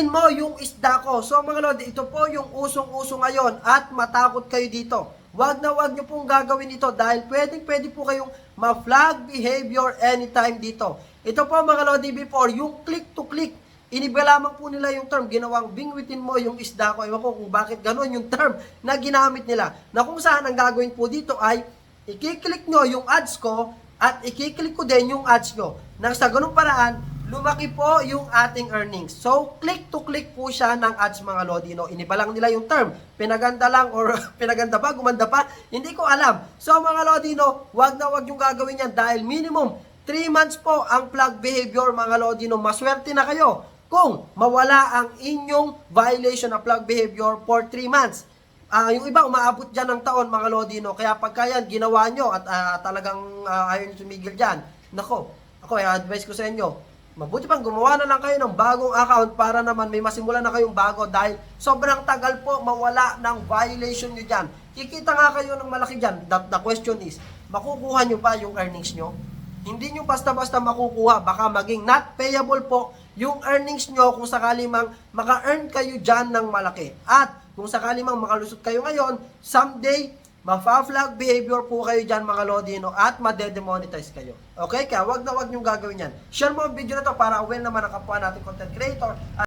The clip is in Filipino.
Bingwitin mo yung isda ko. So mga lodi, ito po yung usong-uso ngayon at matakot kayo dito. Wag na wag nyo pong gagawin ito dahil pwedeng pwede po kayong ma-flag behavior anytime dito. Ito po mga lodi before, yung click to click. Iniba lamang po nila yung term, ginawang bingwitin mo yung isda ko. Ewan ko kung bakit ganun yung term na ginamit nila. Na kung saan ang gagawin po dito ay ikiklik nyo yung ads ko at ikiklik ko din yung ads nyo. Nang sa ganung paraan, lumaki po yung ating earnings. So, click to click po siya ng ads mga Lodi. No? Iniba lang nila yung term. Pinaganda lang or pinaganda pa, gumanda pa. Hindi ko alam. So, mga Lodi, no, wag na wag yung gagawin yan dahil minimum 3 months po ang plug behavior mga Lodi. No? Maswerte na kayo kung mawala ang inyong violation of plug behavior for 3 months. Ah, yung iba umaabot dyan ng taon mga Lodino. Kaya pagka yan ginawa nyo at ah, talagang ah, ayaw nyo tumigil dyan, nako, ako ay advice ko sa inyo, mabuti pang gumawa na lang kayo ng bagong account para naman may masimulan na kayong bago dahil sobrang tagal po mawala ng violation nyo dyan. Kikita nga kayo ng malaki dyan. The, the question is, makukuha nyo ba yung earnings nyo? Hindi nyo basta-basta makukuha, baka maging not payable po yung earnings nyo kung sakali mang maka-earn kayo dyan ng malaki. At kung sakali mang makalusot kayo ngayon, someday, mafa-flag behavior po kayo dyan mga Lodino at madedemonetize kayo. Okay? Kaya wag na wag nyo gagawin yan. Share mo ang video na to para aware naman ang kapwa natin content creator.